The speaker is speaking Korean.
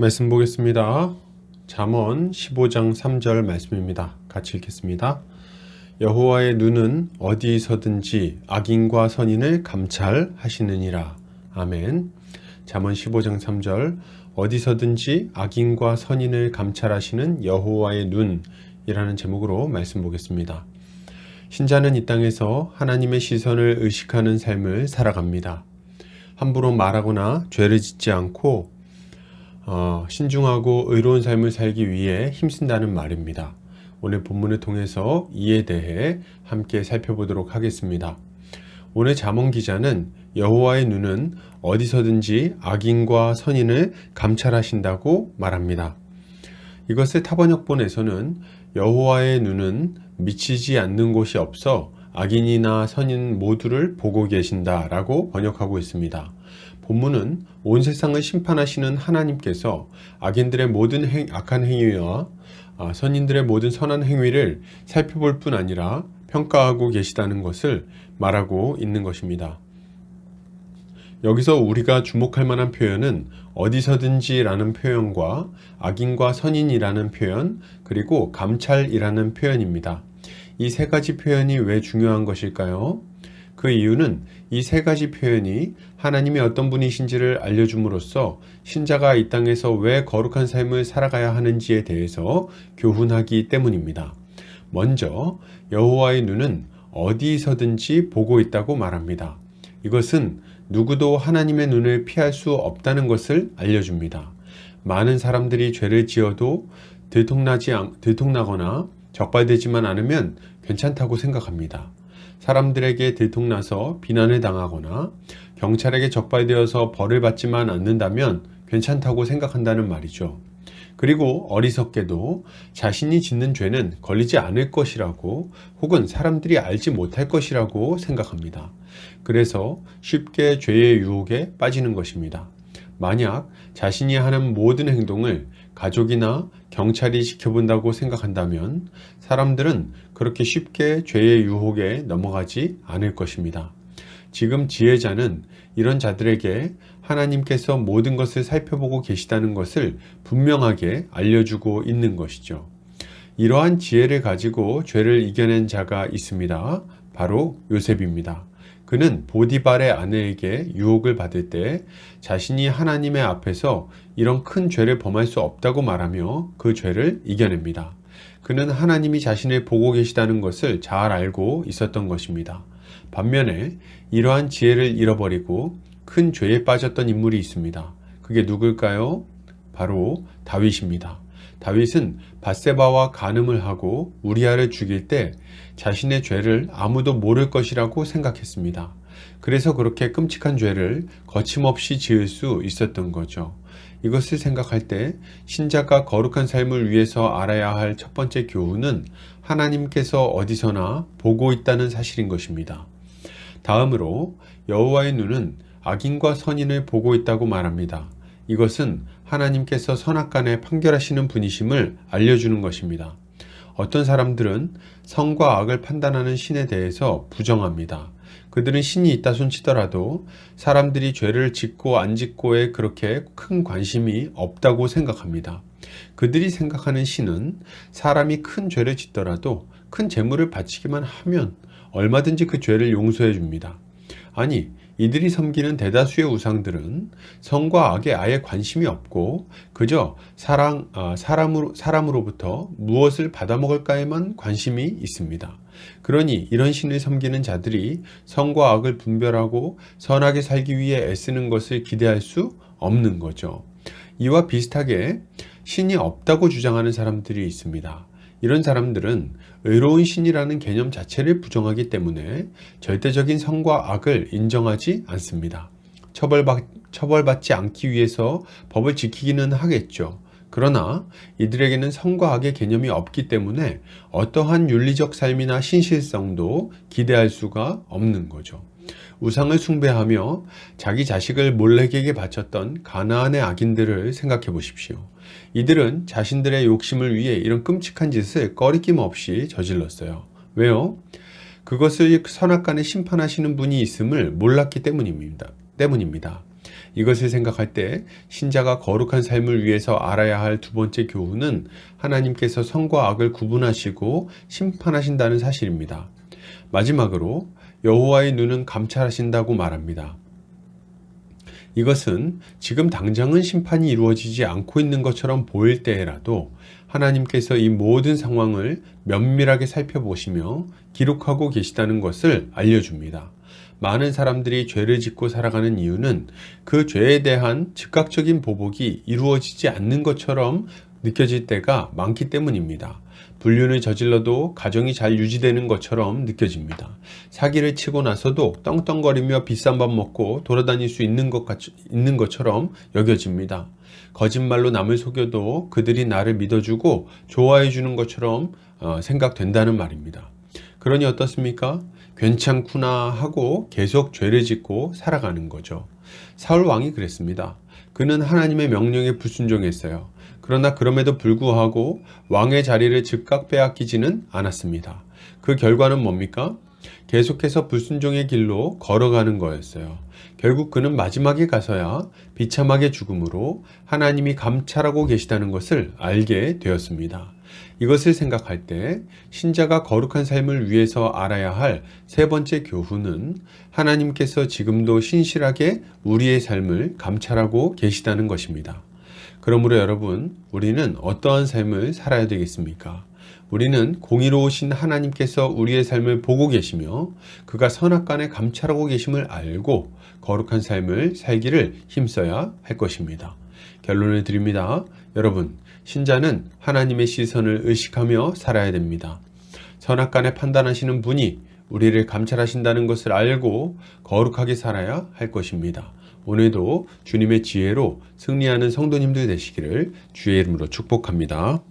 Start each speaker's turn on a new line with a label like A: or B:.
A: 말씀 보겠습니다. 잠언 15장 3절 말씀입니다. 같이 읽겠습니다. 여호와의 눈은 어디서든지 악인과 선인을 감찰하시느니라. 아멘. 잠언 15장 3절 어디서든지 악인과 선인을 감찰하시는 여호와의 눈이라는 제목으로 말씀 보겠습니다. 신자는 이 땅에서 하나님의 시선을 의식하는 삶을 살아갑니다. 함부로 말하거나 죄를 짓지 않고 어, 신중하고 의로운 삶을 살기 위해 힘쓴다는 말입니다. 오늘 본문을 통해서 이에 대해 함께 살펴보도록 하겠습니다. 오늘 잠언 기자는 여호와의 눈은 어디서든지 악인과 선인을 감찰하신다고 말합니다. 이것을 타번역본에서는 여호와의 눈은 미치지 않는 곳이 없어 악인이나 선인 모두를 보고 계신다라고 번역하고 있습니다. 본문은 온 세상을 심판하시는 하나님께서 악인들의 모든 행, 악한 행위와 아, 선인들의 모든 선한 행위를 살펴볼 뿐 아니라 평가하고 계시다는 것을 말하고 있는 것입니다. 여기서 우리가 주목할 만한 표현은 어디서든지 라는 표현과 악인과 선인이라는 표현, 그리고 감찰이라는 표현입니다. 이 세 가지 표현이 왜 중요한 것일까요? 그 이유는 이 세 가지 표현이 하나님이 어떤 분이신지를 알려줌으로써 신자가 이 땅에서 왜 거룩한 삶을 살아가야 하는지에 대해서 교훈하기 때문입니다. 먼저 여호와의 눈은 어디서든지 보고 있다고 말합니다. 이것은 누구도 하나님의 눈을 피할 수 없다는 것을 알려줍니다. 많은 사람들이 죄를 지어도 들통나지 않, 들통나거나 적발되지만 않으면 괜찮다고 생각합니다. 사람들에게 들통나서 비난을 당하거나 경찰에게 적발되어서 벌을 받지만 않는다면 괜찮다고 생각한다는 말이죠. 그리고 어리석게도 자신이 짓는 죄는 걸리지 않을 것이라고 혹은 사람들이 알지 못할 것이라고 생각합니다. 그래서 쉽게 죄의 유혹에 빠지는 것입니다. 만약 자신이 하는 모든 행동을 가족이나 경찰이 지켜본다고 생각한다면 사람들은 그렇게 쉽게 죄의 유혹에 넘어가지 않을 것입니다. 지금 지혜자는 이런 자들에게 하나님께서 모든 것을 살펴보고 계시다는 것을 분명하게 알려주고 있는 것이죠. 이러한 지혜를 가지고 죄를 이겨낸 자가 있습니다. 바로 요셉입니다. 그는 보디발의 아내에게 유혹을 받을 때 자신이 하나님의 앞에서 이런 큰 죄를 범할 수 없다고 말하며 그 죄를 이겨냅니다. 그는 하나님이 자신을 보고 계시다는 것을 잘 알고 있었던 것입니다. 반면에 이러한 지혜를 잃어버리고 큰 죄에 빠졌던 인물이 있습니다. 그게 누굴까요? 바로 다윗입니다. 다윗은 바세바와 간음을 하고 우리아를 죽일 때 자신의 죄를 아무도 모를 것이라고 생각했습니다. 그래서 그렇게 끔찍한 죄를 거침없이 지을 수 있었던 거죠. 이것을 생각할 때 신자가 거룩한 삶을 위해서 알아야 할 첫 번째 교훈은 하나님께서 어디서나 보고 있다는 사실인 것입니다. 다음으로 여호와의 눈은 악인과 선인을 보고 있다고 말합니다. 이것은 하나님께서 선악간에 판결하시는 분이심을 알려주는 것입니다. 어떤 사람들은 선과 악을 판단하는 신에 대해서 부정합니다. 그들은 신이 있다 손치더라도 사람들이 죄를 짓고 안 짓고에 그렇게 큰 관심이 없다고 생각합니다. 그들이 생각하는 신은 사람이 큰 죄를 짓더라도 큰 재물을 바치기만 하면 얼마든지 그 죄를 용서해 줍니다. 아니, 이들이 섬기는 대다수의 우상들은 성과 악에 아예 관심이 없고 그저 사랑, 아, 사람으로, 사람으로부터 무엇을 받아먹을까에만 관심이 있습니다. 그러니 이런 신을 섬기는 자들이 성과 악을 분별하고 선하게 살기 위해 애쓰는 것을 기대할 수 없는 거죠. 이와 비슷하게 신이 없다고 주장하는 사람들이 있습니다. 이런 사람들은 의로운 신이라는 개념 자체를 부정하기 때문에 절대적인 성과 악을 인정하지 않습니다. 처벌받, 처벌받지 않기 위해서 법을 지키기는 하겠죠. 그러나 이들에게는 성과 악의 개념이 없기 때문에 어떠한 윤리적 삶이나 신실성도 기대할 수가 없는 거죠. 우상을 숭배하며 자기 자식을 몰래에게 바쳤던 가나안의 악인들을 생각해 보십시오. 이들은 자신들의 욕심을 위해 이런 끔찍한 짓을 꺼리낌 없이 저질렀어요. 왜요? 그것을 선악간에 심판하시는 분이 있음을 몰랐기 때문입니다. 때문입니다. 이것을 생각할 때 신자가 거룩한 삶을 위해서 알아야 할 두 번째 교훈은 하나님께서 선과 악을 구분하시고 심판하신다는 사실입니다. 마지막으로 여호와의 눈은 감찰하신다고 말합니다. 이것은 지금 당장은 심판이 이루어지지 않고 있는 것처럼 보일 때라도 하나님께서 이 모든 상황을 면밀하게 살펴보시며 기록하고 계시다는 것을 알려줍니다. 많은 사람들이 죄를 짓고 살아가는 이유는 그 죄에 대한 즉각적인 보복이 이루어지지 않는 것처럼 느껴질 때가 많기 때문입니다. 불륜을 저질러도 가정이 잘 유지되는 것처럼 느껴집니다. 사기를 치고 나서도 떵떵거리며 비싼 밥 먹고 돌아다닐 수 있는 것, 같, 있는 것처럼 여겨집니다. 거짓말로 남을 속여도 그들이 나를 믿어주고 좋아해 주는 것처럼 어, 생각된다는 말입니다. 그러니 어떻습니까? 괜찮구나 하고 계속 죄를 짓고 살아가는 거죠. 사울 왕이 그랬습니다. 그는 하나님의 명령에 불순종했어요. 그러나 그럼에도 불구하고 왕의 자리를 즉각 빼앗기지는 않았습니다. 그 결과는 뭡니까? 계속해서 불순종의 길로 걸어가는 거였어요. 결국 그는 마지막에 가서야 비참하게 죽음으로 하나님이 감찰하고 계시다는 것을 알게 되었습니다. 이것을 생각할 때 신자가 거룩한 삶을 위해서 알아야 할 세 번째 교훈은 하나님께서 지금도 신실하게 우리의 삶을 감찰하고 계시다는 것입니다. 그러므로 여러분, 우리는 어떠한 삶을 살아야 되겠습니까? 우리는 공의로우신 하나님께서 우리의 삶을 보고 계시며 그가 선악간에 감찰하고 계심을 알고 거룩한 삶을 살기를 힘써야 할 것입니다. 결론을 드립니다. 여러분, 신자는 하나님의 시선을 의식하며 살아야 됩니다. 선악간에 판단하시는 분이 우리를 감찰하신다는 것을 알고 거룩하게 살아야 할 것입니다. 오늘도 주님의 지혜로 승리하는 성도님들 되시기를 주의 이름으로 축복합니다.